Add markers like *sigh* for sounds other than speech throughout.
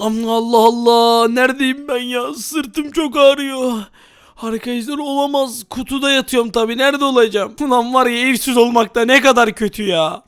Allah Allah neredeyim ben ya sırtım çok ağrıyor. Arkadaşlar olamaz kutuda yatıyorum tabi nerede olacağım? Ulan var ya evsiz olmak da ne kadar kötü ya.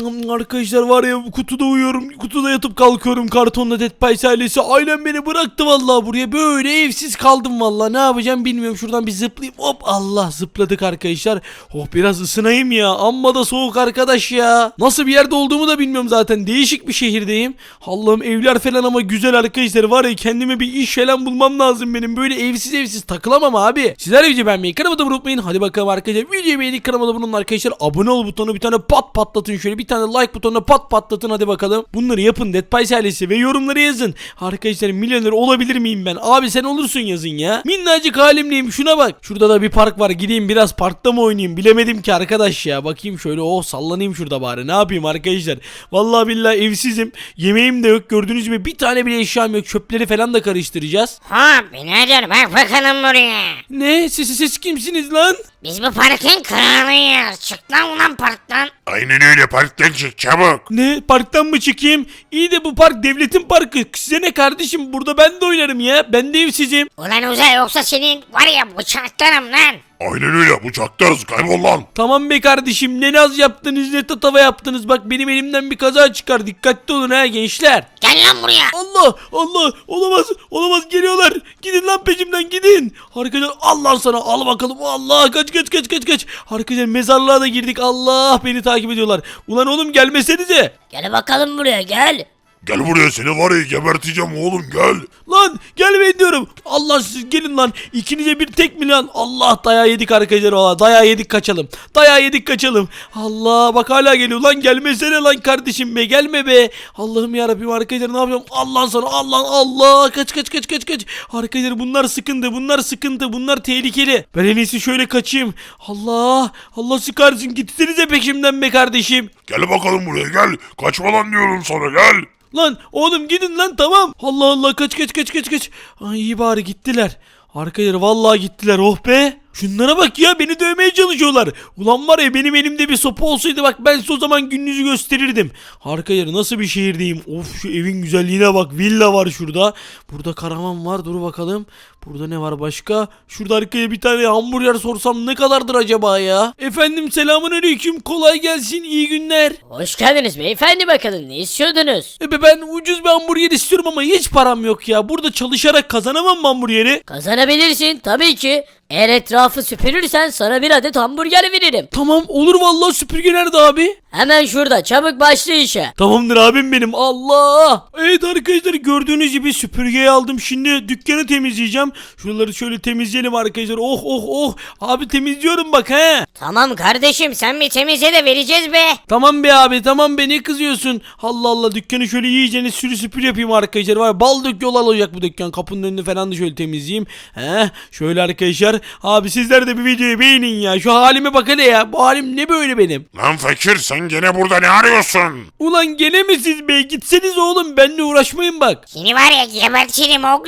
Arkadaşlar var ya kutuda uyuyorum kutuda yatıp kalkıyorum kartonla Dead Pies ailesi. Ailem beni bıraktı vallahi buraya böyle evsiz kaldım vallahi. Ne yapacağım bilmiyorum şuradan bir zıplayayım. Hop Allah zıpladık arkadaşlar. Oh biraz ısınayım ya amma da soğuk arkadaş ya. Nasıl bir yerde olduğumu da bilmiyorum zaten değişik bir şehirdeyim. Allah'ım evler falan ama güzel arkadaşlar. Var ya kendime bir iş falan bulmam lazım benim. Böyle evsiz evsiz takılamam abi. Sizler video beğenmeyi kanalıma da unutmayın. Hadi bakalım arkadaşlar videoyu beğenip kanalıma da bulunun arkadaşlar. Abone ol butonu bir tane pat patlatın şöyle bir tane like butonuna pat patlatın hadi bakalım. Bunları yapın Dead ailesi ve yorumları yazın. Arkadaşlar milyoner olabilir miyim ben? Abi sen olursun yazın ya. Minnacık halimliyim şuna bak. Şurada da bir park var gideyim biraz parkta mı oynayayım? Bilemedim ki arkadaş ya. Bakayım şöyle oh sallanayım şurada bari. Ne yapayım arkadaşlar? Vallahi billahi evsizim. Yemeğim de yok gördüğünüz gibi bir tane bile eşyam yok. Çöpleri falan da karıştıracağız. Ha birader bak bakalım buraya. ne? Siz, siz kimsiniz lan Biz bu parkın kralıyız. Çık lan ulan parktan. Aynen öyle parktan çık çabuk. Ne parktan mı çıkayım? İyi de bu park devletin parkı. Size ne kardeşim? Burada ben de oynarım ya. Ben de evsizim. Ulan uzay yoksa senin var ya bıçaklarım lan. Aynen öyle bıçaklarız kaybol lan. Tamam be kardeşim ne naz yaptınız ne tatava yaptınız. Bak benim elimden bir kaza çıkar. Dikkatli olun ha gençler. Gel lan buraya. Allah Allah olamaz olamaz geliyorlar. Gidin lan peşimden gidin. Arkadaşlar Allah sana al bakalım. Allah kaç kaç kaç kaç kaç. Arkadaşlar mezarlığa da girdik. Allah beni takip ediyorlar. Ulan oğlum gelmesenize. Gel bakalım buraya gel. Gel buraya seni var ya geberteceğim oğlum gel. Lan gelmeyin diyorum. Allah siz gelin lan. İkinize bir tek mi lan? Allah dayağı yedik arkadaşlar valla. Dayağı yedik kaçalım. Dayağı yedik kaçalım. Allah bak hala geliyor lan. Gelmesene lan kardeşim be. Gelme be. Allah'ım yarabbim arkadaşlar ne yapıyorum? Allah sana Allah Allah. Kaç kaç kaç kaç kaç. Arkadaşlar bunlar sıkıntı. Bunlar sıkıntı. Bunlar tehlikeli. Ben en iyisi şöyle kaçayım. Allah. Allah sıkarsın. Gitsenize peşimden be kardeşim. Gel bakalım buraya gel. Kaçma lan diyorum sana gel. Lan oğlum gidin lan tamam. Allah Allah kaç kaç kaç kaç kaç. Ay iyi bari gittiler. Arkadaşlar vallahi gittiler oh be. Şunlara bak ya beni dövmeye çalışıyorlar. Ulan var ya benim elimde bir sopa olsaydı bak ben size o zaman gününüzü gösterirdim. Arkadaşlar nasıl bir şehirdeyim. Of şu evin güzelliğine bak. Villa var şurada. Burada karavan var dur bakalım. Burada ne var başka? Şurada arkaya bir tane hamburger sorsam ne kadardır acaba ya? Efendim selamun aleyküm kolay gelsin iyi günler. Hoş geldiniz beyefendi bakalım ne istiyordunuz? E be ben ucuz bir hamburger istiyorum ama hiç param yok ya. Burada çalışarak kazanamam mı hamburgeri. Kazanabilirsin tabii ki. Eğer etrafı süpürürsen sana bir adet hamburger veririm. Tamam olur vallahi süpürge nerede abi? Hemen şurada çabuk başla işe. Tamamdır abim benim Allah. Evet arkadaşlar gördüğünüz gibi süpürgeyi aldım. Şimdi dükkanı temizleyeceğim. Şuraları şöyle temizleyelim arkadaşlar. Oh oh oh. Abi temizliyorum bak he. Tamam kardeşim sen bir temizle de vereceğiz be. Tamam be abi tamam be ne kızıyorsun? Allah Allah dükkanı şöyle iyicene sürü süpür yapayım arkadaşlar. Var bal dök yol alacak bu dükkan. Kapının önünü falan da şöyle temizleyeyim. He şöyle arkadaşlar. Abi sizler de bir videoyu beğenin ya. Şu halime bak hele ya. Bu halim ne böyle benim? Lan fakir sen gene burada ne arıyorsun? Ulan gene mi siz be? Gitseniz oğlum benimle uğraşmayın bak. Seni var ya gebertirim oğlum.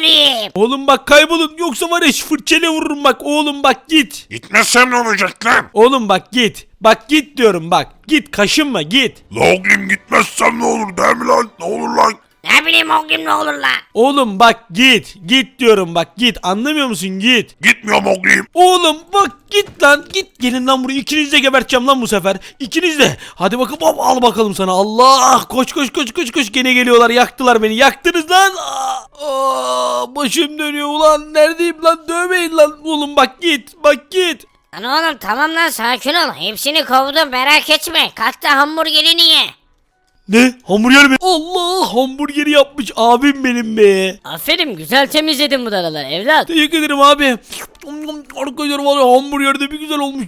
Oğlum bak kaybolun yoksa var ya fırçayla vururum bak. Oğlum bak git. Gitmezsem ne olacak lan? Oğlum bak git. Bak git diyorum bak. Git kaşınma git. La oğlum gitmezsem ne olur değil mi lan? Ne olur lan? Ne bileyim oğlum ne olur la. Oğlum bak git. Git diyorum bak git. Anlamıyor musun git. Gitmiyorum oğlum. Oğlum bak git lan git gelin lan buraya ikiniz de geberteceğim lan bu sefer ikiniz de hadi bakalım hop, al bakalım sana Allah koş koş koş koş koş gene geliyorlar yaktılar beni yaktınız lan Aa, aa, başım dönüyor ulan neredeyim lan dövmeyin lan oğlum bak git bak git Lan oğlum tamam lan sakin ol. Hepsini kovdum merak etme. Kalk da hamburgerini ye. Ne? Hamburger mi? Allah hamburgeri yapmış abim benim be. Aferin güzel temizledin bu daraları evlat. teşekkür ederim abi. Arkadaşlar valla hamburger de bir güzel olmuş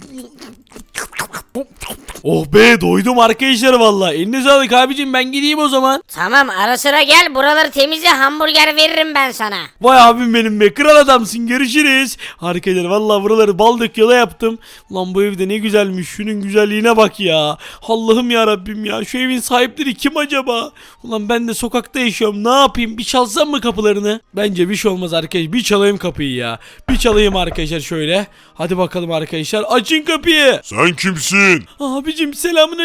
Oh be doydum arkadaşlar valla. Eline sağlık abicim ben gideyim o zaman. Tamam ara sıra gel buraları temizle hamburger veririm ben sana. Vay abim benim be kral adamsın görüşürüz. Arkadaşlar valla buraları bal dök yola yaptım. Ulan bu evde ne güzelmiş şunun güzelliğine bak ya. Allah'ım ya Rabbim ya şu evin sahipleri kim acaba? Ulan ben de sokakta yaşıyorum ne yapayım bir çalsam mı kapılarını? Bence bir şey olmaz arkadaşlar bir çalayım kapıyı ya. Bir çalayım arkadaşlar şöyle. Hadi bakalım arkadaşlar açın kapıyı. Sen kimsin? Abicim selamun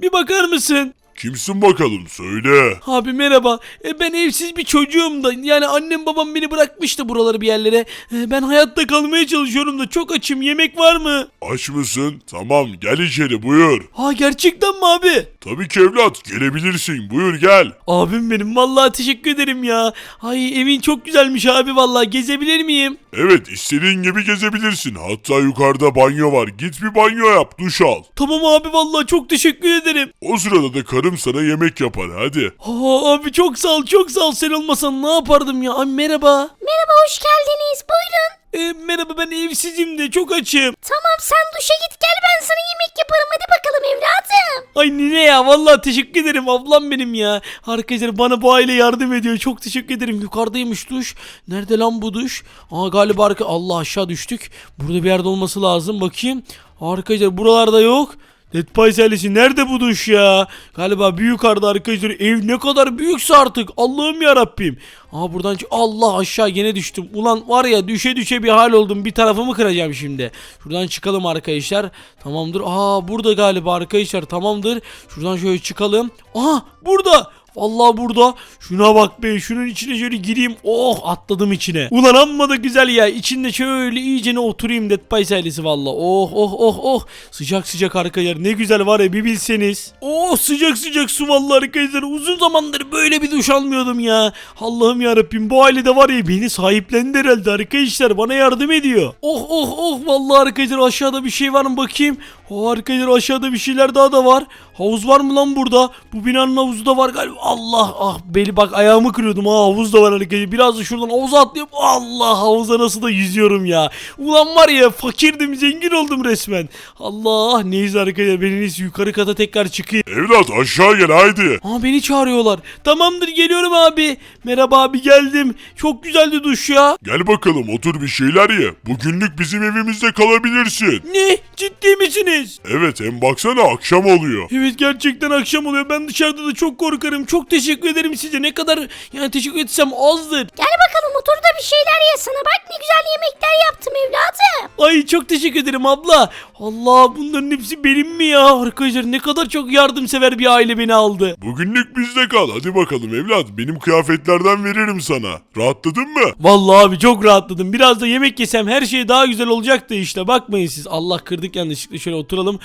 bir bakar mısın? Kimsin bakalım söyle. Abi merhaba. E, ben evsiz bir çocuğum da. Yani annem babam beni bırakmıştı buraları bir yerlere. E, ben hayatta kalmaya çalışıyorum da çok açım. Yemek var mı? Aç mısın? Tamam gel içeri buyur. Ha gerçekten mi abi? Tabii ki evlat gelebilirsin buyur gel. Abim benim vallahi teşekkür ederim ya. Ay evin çok güzelmiş abi vallahi gezebilir miyim? Evet istediğin gibi gezebilirsin. Hatta yukarıda banyo var. Git bir banyo yap duş al. Tamam abi vallahi çok teşekkür ederim. O sırada da karım sana yemek yapar hadi. Ha abi çok sağ ol çok sağ ol sen olmasan ne yapardım ya? Ay merhaba. Merhaba hoş geldiniz buyurun. E, merhaba ben evsizim de çok açım. Tamam sen duşa git gel ben sana yemek yaparım hadi bakalım evladım. Ay nine ya vallahi teşekkür ederim ablam benim ya. Arkadaşlar bana bu aile yardım ediyor. Çok teşekkür ederim. Yukarıdaymış duş. Nerede lan bu duş? Aa galiba arka Allah aşağı düştük. Burada bir yerde olması lazım. Bakayım. Arkadaşlar buralarda yok. Pies ailesi nerede bu duş ya? Galiba bir yukarıda arkadaşlar. Ev ne kadar büyükse artık. Allah'ım ya Rabbim. Aa buradan Allah aşağı gene düştüm. Ulan var ya düşe düşe bir hal oldum. Bir tarafımı kıracağım şimdi. Şuradan çıkalım arkadaşlar. Tamamdır. Aa burada galiba arkadaşlar. Tamamdır. Şuradan şöyle çıkalım. Aha burada. Vallahi burada. Şuna bak be. Şunun içine şöyle gireyim. Oh atladım içine. Ulan amma da güzel ya. İçinde şöyle iyicene oturayım Dead Pies ailesi valla. Oh oh oh oh. Sıcak sıcak arkadaşlar. Ne güzel var ya bir bilseniz. Oh sıcak sıcak su vallahi arkadaşlar. Uzun zamandır böyle bir duş almıyordum ya. Allah'ım yarabbim bu ailede var ya beni sahiplendi herhalde arkadaşlar. Bana yardım ediyor. Oh oh oh vallahi arkadaşlar aşağıda bir şey var mı bakayım. Oh arkadaşlar aşağıda bir şeyler daha da var. Havuz var mı lan burada? Bu binanın havuzu da var galiba. Allah ah beli bak ayağımı kırıyordum ha havuz da var arkadaşlar. Biraz da şuradan havuza atlayıp Allah havuza nasıl da yüzüyorum ya. Ulan var ya fakirdim zengin oldum resmen. Allah neyse arkadaşlar ben en iyisi yukarı kata tekrar çıkayım. Evlat aşağı gel haydi. Aa beni çağırıyorlar. Tamamdır geliyorum abi. Merhaba abi geldim. Çok güzeldi duş ya. Gel bakalım otur bir şeyler ye. Bugünlük bizim evimizde kalabilirsin. Ne? Ciddi misiniz? Evet hem baksana akşam oluyor. Evet gerçekten akşam oluyor. Ben dışarıda da çok korkarım. Çok teşekkür ederim size. Ne kadar yani teşekkür etsem azdır. Gel bakalım otur da bir şeyler ye sana bak ne güzel yemekler yaptım evladım. Ay çok teşekkür ederim abla. Allah bunların hepsi benim mi ya? Arkadaşlar ne kadar çok yardımsever bir aile beni aldı. Bugünlük bizde kal. Hadi bakalım evlat. Benim kıyafetlerden veririm sana. Rahatladın mı? Vallahi abi çok rahatladım. Biraz da yemek yesem her şey daha güzel olacaktı işte. Bakmayın siz. Allah kırdık yanlışlıkla şöyle oturalım.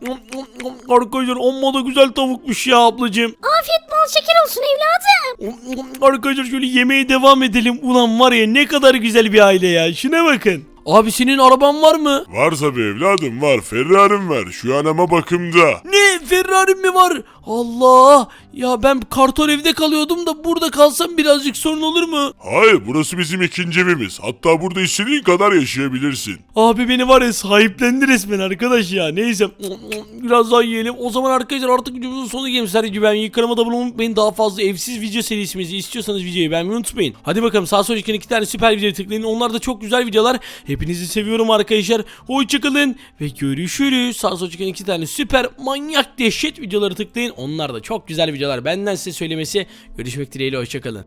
*sniffs* Arkadaşlar amma da güzel tavukmuş ya ablacığım. Afiyet bol şeker olsun evladım. Arkadaşlar şöyle yemeğe devam edelim. Ulan var ya ne kadar güzel bir aile ya. Şuna bakın. Abi senin araban var mı? Var tabii evladım var. Ferrari'm var. Şu an ama bakımda. Ne Ferrari mi var? Allah! Ya ben karton evde kalıyordum da burada kalsam birazcık sorun olur mu? Hayır burası bizim ikinci evimiz. Hatta burada istediğin kadar yaşayabilirsin. Abi beni var ya sahiplendi resmen arkadaş ya. Neyse biraz daha yiyelim. O zaman arkadaşlar artık videomuzun sonuna gelmiş. Sadece ben yıkanıma da bulunmayı unutmayın. Daha fazla evsiz video serisimizi istiyorsanız videoyu beğenmeyi unutmayın. Hadi bakalım sağ sol iki tane süper video tıklayın. Onlar da çok güzel videolar. Hepinizi seviyorum arkadaşlar. Hoşçakalın ve görüşürüz. Sağ sol iki tane süper manyak dehşet videoları tıklayın. Onlar da çok güzel videolar. Benden size söylemesi. Görüşmek dileğiyle hoşçakalın.